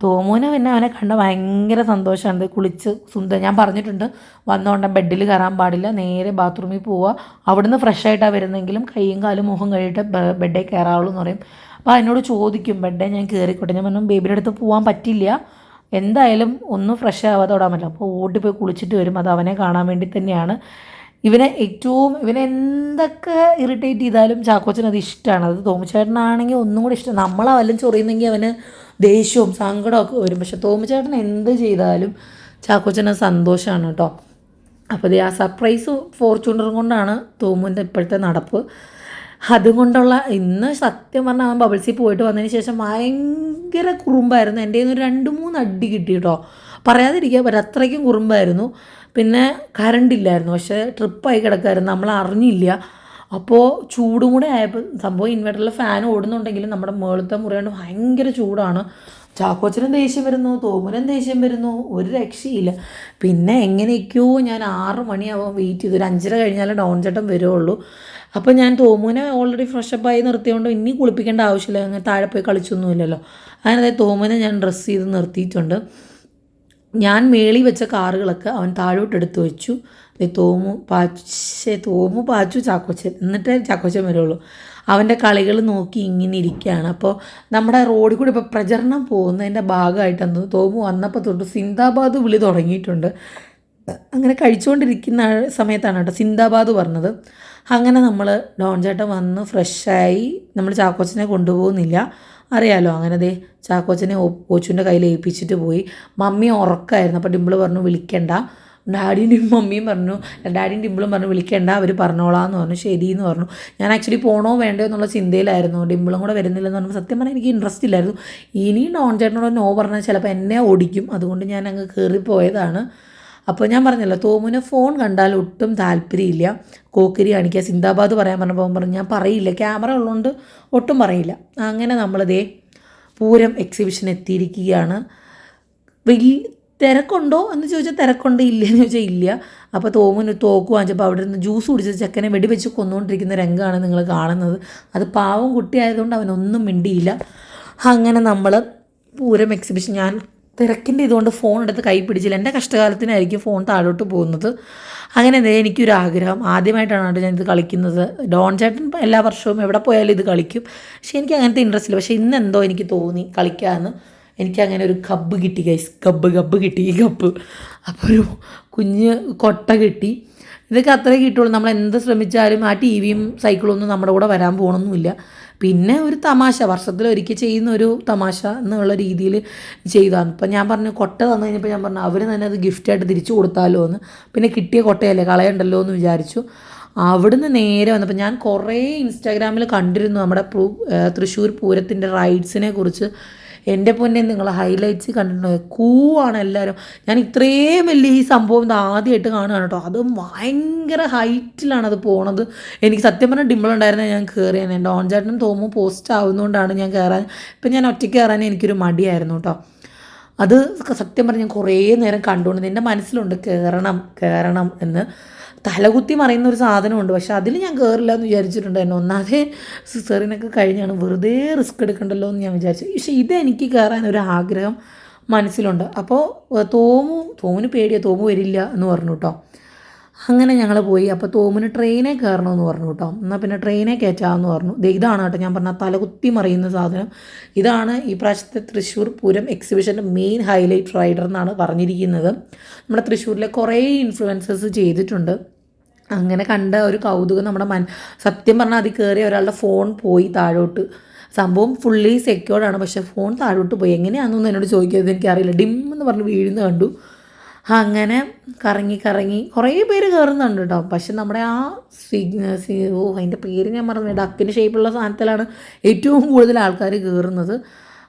[SPEAKER 1] തോമുവിന് പിന്നെ അവനെ കണ്ട ഭയങ്കര സന്തോഷമാണ് കുളിച്ച് സുന്ദരം ഞാൻ പറഞ്ഞിട്ടുണ്ട് വന്നോണ്ട ബെഡിൽ കയറാൻ പാടില്ല നേരെ ബാത്റൂമിൽ പോവുക അവിടുന്ന് ഫ്രഷ് ആയിട്ടാണ് വരുന്നെങ്കിലും കൈയും കാലും മുഖം കഴിയിട്ട് ബെഡേ കയറാവുള്ളൂ എന്ന് പറയും. അപ്പോൾ എന്നോട് ചോദിക്കും ബെഡേ ഞാൻ കയറിക്കോട്ടെ ഞാൻ പറഞ്ഞു ബേബിയുടെ അടുത്ത് പോകാൻ പറ്റില്ല. എന്തായാലും ഒന്നും ഫ്രഷ് ആവാതെ വിടാൻ പറ്റില്ല. അപ്പോൾ ഓടിപ്പോയി കുളിച്ചിട്ട് വരും. അത് അവനെ കാണാൻ വേണ്ടി തന്നെയാണ്. ഇവനെ ഏറ്റവും ഇവനെ എന്തൊക്കെ ഇറിറ്റേറ്റ് ചെയ്താലും ചാക്കോച്ചൻ അത് ഇഷ്ടമാണ് അത് തോമുച്ചേട്ടനാണെങ്കിൽ ഒന്നും കൂടി ഇഷ്ടം. നമ്മളെ വല്ലതും ചൊറിയുന്നെങ്കിൽ അവന് ദേഷ്യവും സങ്കടമൊക്കെ വരും. പക്ഷെ തോമുച്ചേട്ടൻ എന്ത് ചെയ്താലും ചാക്കോച്ചന് സന്തോഷമാണ് കേട്ടോ. അപ്പോൾ ആ സർപ്രൈസ് ഫോർച്യൂണറും കൊണ്ടാണ് തോമുവിന്റെ ഇപ്പോഴത്തെ നടപ്പ്. അതുകൊണ്ടുള്ള ഇന്ന് സത്യം പറഞ്ഞാൽ അവൻ ബബിൾസിൽ പോയിട്ട് വന്നതിന് ശേഷം ഭയങ്കര കുറുമ്പായിരുന്നു. എന്റെ ഒരു രണ്ട് മൂന്ന് അടി കിട്ടി കേട്ടോ. പറയാതിരിക്കാൻ പറ്റും അത്രയ്ക്കും കുറുമ്പായിരുന്നു. പിന്നെ കറണ്ട് ഇല്ലായിരുന്നു. പക്ഷേ ട്രിപ്പായി കിടക്കായിരുന്നു. നമ്മൾ അറിഞ്ഞില്ല. അപ്പോൾ ചൂടും കൂടെ ആയപ്പോൾ സംഭവം ഇൻവെർട്ടറിൽ ഫാൻ ഓടുന്നുണ്ടെങ്കിലും നമ്മുടെ മേളത്തെ മുറിയാണ്ട് ഭയങ്കര ചൂടാണ്. ചാക്കോച്ചനും ദേഷ്യം വരുന്നു. തോമനും ദേഷ്യം വരുന്നു. ഒരു രക്ഷയില്ല. പിന്നെ എങ്ങനെയൊക്കെയോ ഞാൻ ആറ് മണിയാവാൻ വെയിറ്റ് ചെയ്തു. ഒരു അഞ്ചര കഴിഞ്ഞാലേ ഡൗൺ ചേട്ടൻ വരുള്ളൂ അപ്പോൾ ഞാൻ തോമുനെ ഓൾറെഡി ഫ്രഷ് ഫ്രഷപ്പായി നിർത്തിയതുകൊണ്ട് ഇനി കുളിപ്പിക്കേണ്ട ആവശ്യമില്ല. അങ്ങനെ താഴെ പോയി കളിച്ചൊന്നുമില്ലല്ലോ. അങ്ങനെ തോമുവിനെ ഞാൻ ഡ്രസ്സ് ചെയ്ത് നിർത്തിയിട്ടുണ്ട്. ഞാൻ മേളി വെച്ച കാറുകളൊക്കെ അവൻ താഴോട്ട് എടുത്തു വെച്ചു. തോമു പാച്ചേ തോമു പാച്ചു ചാക്കോച്ചൻ. എന്നിട്ടേ ചാക്കോച്ചൻ വരുള്ളൂ. അവന്റെ കളികൾ നോക്കി ഇങ്ങനെ ഇരിക്കുകയാണ്. അപ്പോൾ നമ്മുടെ റോഡിൽ കൂടി ഇപ്പോൾ പ്രചരണം പോകുന്നതിന്റെ ഭാഗമായിട്ടെന്ന് തോമു വന്നപ്പോൾ തൊട്ട് സിന്ദാബാദ് വിളി തുടങ്ങിയിട്ടുണ്ട്. അങ്ങനെ കഴിച്ചുകൊണ്ടിരിക്കുന്ന സമയത്താണ് കേട്ടോ സിന്ദാബാദ് പറഞ്ഞത്. അങ്ങനെ നമ്മൾ ഡോൺ ചേട്ടൻ വന്ന് ഫ്രഷായി നമ്മൾ ചാക്കോച്ചനെ കൊണ്ടുപോകുന്നില്ല. അറിയാലോ അങ്ങനെ ദേ ചാക്കോച്ചനെ കോച്ചുവിന്റെ കയ്യിൽ ഏൽപ്പിച്ചിട്ട് പോയി. മമ്മി ഉറക്കായിരുന്നു. അപ്പോൾ ഡിമ്പിൾ പറഞ്ഞു വിളിക്കണ്ട. ഡാഡിയും മമ്മിയും പറഞ്ഞു ഡാഡിയും ഡിമ്പിളും പറഞ്ഞു വിളിക്കേണ്ട അവർ പറഞ്ഞോളാന്ന് പറഞ്ഞു ശരി എന്ന് പറഞ്ഞു. ഞാൻ ആക്ച്വലി പോണോ വേണ്ടോ എന്നുള്ള ചിന്തയിലായിരുന്നു. ഡിമ്പിളും കൂടെ വരുന്നില്ലെന്ന് പറഞ്ഞപ്പോൾ സത്യം പറഞ്ഞാൽ എനിക്ക് ഇൻട്രസ്റ്റ് ഇല്ലായിരുന്നു. ഇനിയും ഡോൺ ചേട്ടനോട് നോ പറഞ്ഞാൽ ചിലപ്പോൾ എന്നെ ഓടിക്കും. അതുകൊണ്ട് ഞാൻ അങ്ങ് കയറിപ്പോയതാണ് അപ്പോൾ ഞാൻ പറഞ്ഞല്ലോ തോമുന് ഫോൺ കണ്ടാൽ ഒട്ടും താല്പര്യമില്ല. കോക്കരി കാണിക്കുക സിന്ദാബാദ് പറയാൻ പറഞ്ഞപ്പോൾ പറഞ്ഞു ഞാൻ പറയില്ല ക്യാമറ ഉള്ളതുകൊണ്ട് ഒട്ടും പറയില്ല. അങ്ങനെ നമ്മളിതേ പൂരം എക്സിബിഷൻ എത്തിയിരിക്കുകയാണ്. വലിയ തിരക്കുണ്ടോ എന്ന് ചോദിച്ചാൽ തിരക്കുണ്ട് ഇല്ല എന്ന് ചോദിച്ചാൽ ഇല്ല. അപ്പോൾ തോമുന് തോക്ക് വാങ്ങിച്ചപ്പോൾ അവിടെ നിന്ന് ജ്യൂസ് കുടിച്ച ചെക്കനെ വെടിവെച്ച് കൊന്നുകൊണ്ടിരിക്കുന്ന രംഗമാണ് നിങ്ങൾ കാണുന്നത്. അത് പാവം കുട്ടിയായതുകൊണ്ട് അവനൊന്നും മിണ്ടിയില്ല. അങ്ങനെ നമ്മൾ പൂരം എക്സിബിഷൻ ഞാൻ തിരക്കിന്റെ ഇതുകൊണ്ട് ഫോൺ എടുത്ത് കൈ പിടിച്ചില്ല. എന്റെ കഷ്ടകാലത്തിനായിരിക്കും ഫോൺ താഴോട്ട് പോകുന്നത്. അങ്ങനെ എനിക്കൊരു ആഗ്രഹം ആദ്യമായിട്ടാണ് ഞാൻ ഇത് കളിക്കുന്നത്. ഡോൺ ചേട്ടൻ എല്ലാ വർഷവും എവിടെ പോയാലും ഇത് കളിക്കും. പക്ഷേ എനിക്ക് അങ്ങനത്തെ ഇൻട്രസ്റ്റ് ഇല്ല. പക്ഷേ ഇന്ന് എന്തോ എനിക്ക് തോന്നി കളിക്കാമെന്ന് എനിക്ക് അങ്ങനെ ഒരു കബ്ബ് കിട്ടി ഗൈസ് കബ്ബ് കബ്ബ് കിട്ടി ഈ കബ്ബ് അപ്പോൾ ഒരു കുഞ്ഞ് കൊട്ട കിട്ടി. ഇതൊക്കെ അത്രേ കിട്ടുള്ളൂ നമ്മൾ എന്ത് ശ്രമിച്ചാലും ആ ടി വിയും സൈക്കിളും ഒന്നും നമ്മുടെ കൂടെ വരാൻ പോകണമെന്നില്ല പിന്നെ ഒരു തമാശ. വർഷത്തിൽ ഒരിക്കൽ ചെയ്യുന്ന ഒരു തമാശ എന്നുള്ള രീതിയിൽ ചെയ്തതാണ് ഇപ്പം ഞാൻ പറഞ്ഞു കൊട്ട തന്നു കഴിഞ്ഞപ്പോൾ ഞാൻ പറഞ്ഞു അവർ തന്നെ അത് ഗിഫ്റ്റായിട്ട് തിരിച്ചു കൊടുത്താലോ എന്ന്. പിന്നെ കിട്ടിയ കൊട്ടയല്ലേ കളയണ്ടല്ലോ എന്ന് വിചാരിച്ചു. അവിടുന്ന് നേരെ വന്നപ്പോൾ ഞാൻ കുറേ ഇൻസ്റ്റാഗ്രാമിൽ കണ്ടിരുന്നു നമ്മുടെ തൃശ്ശൂർ പൂരത്തിന്റെ റൈഡ്സിനെ കുറിച്ച്. എന്റെ പൊന്നെ നിങ്ങൾ ഹൈലൈറ്റ്സ് കണ്ടിട്ടുണ്ടോ? കൂവാണ് എല്ലാവരും. ഞാൻ ഇത്രയും വലിയ ഈ സംഭവം ഇത് ആദ്യമായിട്ട് കാണുകയാണ് കേട്ടോ. അതും ഭയങ്കര ഹൈറ്റിലാണ് അത് പോണത്. എനിക്ക് സത്യം പറഞ്ഞാൽ ഡിമ്പിൾ ഉണ്ടായിരുന്നേ ഞാൻ കയറിയാണ് എന്റെ ഓൺചാട്ടനും തോമും പോസ്റ്റ് ആവുന്നതുകൊണ്ടാണ് ഞാൻ കയറാൻ ഇപ്പം ഞാൻ ഒറ്റയ്ക്ക് കയറാൻ എനിക്കൊരു മടിയായിരുന്നു കേട്ടോ. അത് സത്യം പറഞ്ഞാൽ ഞാൻ കുറേ നേരം കണ്ടുകൊണ്ട് എന്റെ മനസ്സിലുണ്ട് കയറണം കയറണം എന്ന്. തലകുത്തി മറിയുന്ന ഒരു സാധനമുണ്ട്. പക്ഷെ അതിൽ ഞാൻ കയറില്ല എന്ന് വിചാരിച്ചിട്ടുണ്ടായിരുന്നു ഒന്നാതെ സിസറിനൊക്കെ കഴിഞ്ഞാണ് വെറുതെ റിസ്ക് എടുക്കണ്ടല്ലോ എന്ന് ഞാൻ വിചാരിച്ചു. പക്ഷെ ഇതെനിക്ക് കയറാൻ ഒരു ആഗ്രഹം മനസ്സിലുണ്ട്. അപ്പോൾ തോമു തോമിന് പേടിയാണ് തോമു വരില്ല എന്ന് പറഞ്ഞു കേട്ടോ. അങ്ങനെ ഞങ്ങൾ പോയി. അപ്പോൾ തോമിന് ട്രെയിനെ കയറണമെന്ന് പറഞ്ഞു കേട്ടോ. എന്നാൽ പിന്നെ ട്രെയിനേ കയറ്റാമെന്ന് പറഞ്ഞു. ഇതാണ് കേട്ടോ ഞാൻ പറഞ്ഞ തലകുത്തി മറിയുന്ന സാധനം. ഇതാണ് ഈ പ്രാവശ്യത്തെ തൃശ്ശൂർ പൂരം എക്സിബിഷന്റെ മെയിൻ ഹൈലൈറ്റ് റൈഡർ എന്നാണ് പറഞ്ഞിരിക്കുന്നത്. നമ്മുടെ തൃശ്ശൂരിലെ കുറേ ഇൻഫ്ലുവൻസസ് ചെയ്തിട്ടുണ്ട്. അങ്ങനെ കണ്ട ഒരു കൗതുകം നമ്മുടെ മൻ സത്യം പറഞ്ഞാൽ അതിൽ കയറി ഒരാളുടെ ഫോൺ പോയി താഴോട്ട്. സംഭവം ഫുള്ളി സെക്യൂർഡാണ് പക്ഷേ ഫോൺ താഴോട്ട് പോയി. എങ്ങനെയാണെന്നൊന്നും എന്നോട് ചോദിക്കരുത്. എനിക്കറിയില്ല. ഡിം എന്ന് പറഞ്ഞ് വീഴുന്ന കണ്ടു. അങ്ങനെ കറങ്ങി കറങ്ങി കുറേ പേര് കയറുന്നുണ്ട് കേട്ടോ പക്ഷെ നമ്മുടെ ആ സി ഓ അതിന്റെ പേര് ഞാൻ മറന്നു. ഡക്കിന്റെ ഷേപ്പുള്ള സാധനത്തിലാണ് ഏറ്റവും കൂടുതൽ ആൾക്കാർ കയറുന്നത്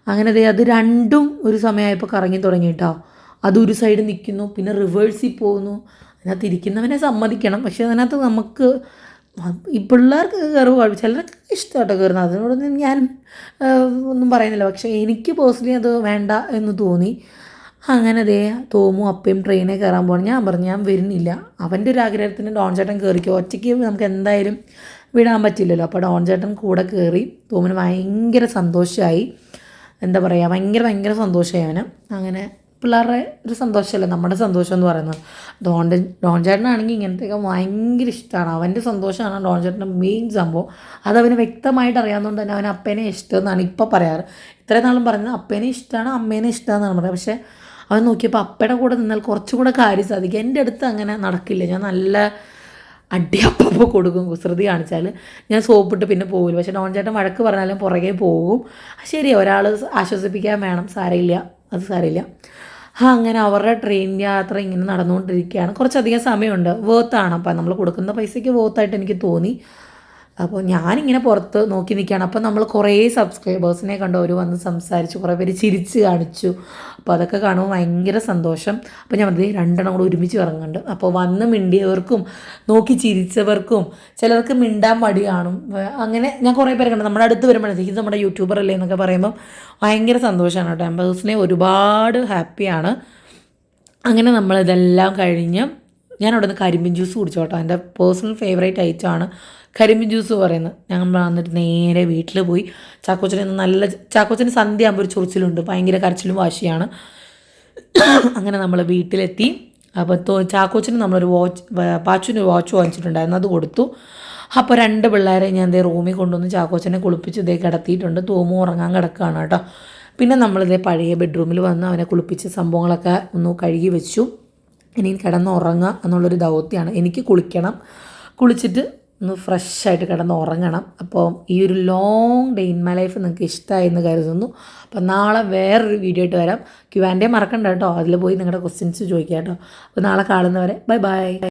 [SPEAKER 1] അങ്ങനെ അതെ അത് രണ്ടും ഒരു സമയമായപ്പോൾ കറങ്ങി തുടങ്ങി കേട്ടോ അത് ഒരു സൈഡ് നിൽക്കുന്നു പിന്നെ റിവേഴ്സിൽ പോകുന്നു. അതിനകത്ത് ഇരിക്കുന്നവനെ സമ്മതിക്കണം. പക്ഷേ അതിനകത്ത് നമുക്ക് ഈ പിള്ളേർക്ക് കയറുക കുഴപ്പം ചിലർക്ക് ഇഷ്ടമാട്ടോ കയറുന്നത്. അതിനോടൊന്നും ഞാൻ ഒന്നും പറയുന്നില്ല. പക്ഷേ എനിക്ക് പേഴ്സണലി അത് വേണ്ട എന്ന് തോന്നി. അങ്ങനെ അതേ തോമും അപ്പയും ട്രെയിനിൽ കയറാൻ പോകണം ഞാൻ പറഞ്ഞു ഞാൻ വരുന്നില്ല. അവന്റെ ഒരു ആഗ്രഹത്തിന് ഡോൺ ചേട്ടൻ കയറിക്കോ. ഒറ്റയ്ക്ക് നമുക്ക് എന്തായാലും വിടാൻ പറ്റില്ലല്ലോ. അപ്പോൾ ഡോൺ ചേട്ടൻ കൂടെ കയറി തോമിന് ഭയങ്കര സന്തോഷമായി എന്താ പറയുക ഭയങ്കര ഭയങ്കര സന്തോഷമായി അവന്. അങ്ങനെ പിള്ളേരുടെ ഒരു സന്തോഷമല്ലേ? നമ്മുടെ സന്തോഷം എന്ന് പറയുന്നത്. ഡോൺ ഡോൺ ചേട്ടനാണെങ്കിൽ ഇങ്ങനത്തെയൊക്കെ ഭയങ്കര ഇഷ്ടമാണ്. അവന്റെ സന്തോഷമാണ് ഡോൺ ചേട്ടന്റെ മെയിൻ സംഭവം അതവന് വ്യക്തമായിട്ട് അറിയാവുന്നതുകൊണ്ട് തന്നെ അവൻ അപ്പേനെ ഇഷ്ടമെന്നാണ് ഇപ്പോൾ പറയാറ്. ഇത്രയും നാളും പറഞ്ഞത് അപ്പേനെ ഇഷ്ടമാണ് അമ്മേനെ ഇഷ്ടമാണെന്നാണ് പറയുന്നത് പക്ഷേ അവൻ നോക്കിയപ്പോൾ അപ്പയുടെ കൂടെ നിന്നാൽ കുറച്ചുകൂടെ കാര്യം സാധിക്കും. എന്റെ അടുത്ത് അങ്ങനെ നടക്കില്ല. ഞാൻ നല്ല അടിയപ്പപ്പോൾ കൊടുക്കും. കുസൃതി കാണിച്ചാൽ ഞാൻ സോപ്പിട്ട് പിന്നെ പോകില്ല പക്ഷേ ഡോൺ ചേട്ടൻ വഴക്ക് പറഞ്ഞാലും പുറകെ പോകും. ശരി ഒരാൾ ആശ്വസിപ്പിക്കാൻ വേണം. സാരമില്ല. അത് സാരമില്ല. അങ്ങനെ അവരുടെ ട്രെയിൻ യാത്ര ഇങ്ങനെ നടന്നുകൊണ്ടിരിക്കുകയാണ്. കുറച്ചധികം സമയമുണ്ട്. വേർത്താണ് അപ്പം നമ്മൾ കൊടുക്കുന്ന പൈസയ്ക്ക് വേർത്തായിട്ട് എനിക്ക് തോന്നി. അപ്പോൾ ഞാനിങ്ങനെ പുറത്ത് നോക്കി നിൽക്കുകയാണ്. അപ്പോൾ നമ്മൾ കുറേ സബ്സ്ക്രൈബേഴ്സിനെ കണ്ടു അവർ വന്ന് സംസാരിച്ചു കുറേ പേര് ചിരിച്ച് കാണിച്ചു. അപ്പോൾ അതൊക്കെ കാണുമ്പോൾ ഭയങ്കര സന്തോഷം. അപ്പോൾ ഞാൻ പറഞ്ഞത് രണ്ടെണ്ണം കൂടെ ഒരുമിച്ച് ഇറങ്ങുന്നുണ്ട്. അപ്പോൾ വന്ന് മിണ്ടിയവർക്കും നോക്കി ചിരിച്ചവർക്കും ചിലർക്ക് മിണ്ടാൻ മടി കാണും. അങ്ങനെ ഞാൻ കുറേ പേര് കണ്ടു. നമ്മുടെ അടുത്ത് വരുമ്പോഴത്തേക്ക് ഇത് നമ്മുടെ യൂട്യൂബർ അല്ലേ എന്നൊക്കെ പറയുമ്പോൾ ഭയങ്കര സന്തോഷമാണ് കേട്ടോ. എംബേഴ്സിനെ ഒരുപാട് ഹാപ്പിയാണ് അങ്ങനെ നമ്മളിതെല്ലാം കഴിഞ്ഞ് ഞാൻ അവിടെ നിന്ന് കരിമ്പിൻ ജ്യൂസ് കുടിച്ചോട്ടോ. എന്റെ പേഴ്സണൽ ഫേവറേറ്റ് ഐറ്റമാണ് കരിമ്പിൻ ജ്യൂസ് പറയുന്നത്. ഞങ്ങൾ വന്നിട്ട് നേരെ വീട്ടിൽ പോയി ചാക്കോച്ചനെ നല്ല ചാക്കോച്ചന് സന്ധ്യ ആകുമ്പോൾ ഒരു ചൊറിച്ചിലുണ്ട്. ഭയങ്കര കരച്ചിലും വാശിയാണ്. അങ്ങനെ നമ്മൾ വീട്ടിലെത്തി. അപ്പോൾ ചാക്കോച്ചന് നമ്മളൊരു വാച്ച് പാച്ചുവിന് വാച്ച് വാങ്ങിച്ചിട്ടുണ്ടായിരുന്നു. അത് കൊടുത്തു. അപ്പോൾ രണ്ട് പിള്ളേരെ ഞാൻ ഇതേ റൂമിൽ കൊണ്ടുവന്ന് ചാക്കോച്ചനെ കുളിപ്പിച്ച് ഇതേ കിടത്തിയിട്ടുണ്ട്. തോമു ഉറങ്ങാൻ കിടക്കുകയാണ് കേട്ടോ. പിന്നെ നമ്മളിതേ പഴയ ബെഡ്റൂമിൽ വന്ന് അവനെ കുളിപ്പിച്ച് സംഭവങ്ങളൊക്കെ ഒന്ന് കഴുകി വെച്ചു. ഇനി കിടന്ന് ഉറങ്ങുക എന്നുള്ളൊരു ദൗത്യമാണ്. എനിക്ക് കുളിക്കണം. കുളിച്ചിട്ട് ഒന്ന് ഫ്രഷ് ആയിട്ട് കിടന്ന് ഉറങ്ങണം അപ്പോൾ ഈ ഒരു long day in my life നിങ്ങൾക്ക് ഇഷ്ടമായി എന്ന് കരുതുന്നു. അപ്പോൾ നാളെ വേറൊരു വീഡിയോ ആയിട്ട് വരാം. ക്യു ആൻഡ് മറക്കണ്ട കേട്ടോ. അതിൽ പോയി നിങ്ങളുടെ ക്വസ്റ്റ്യൻസ് ചോദിക്കാം കേട്ടോ. അപ്പോൾ നാളെ കാണുന്നവരെ ബൈ ബൈ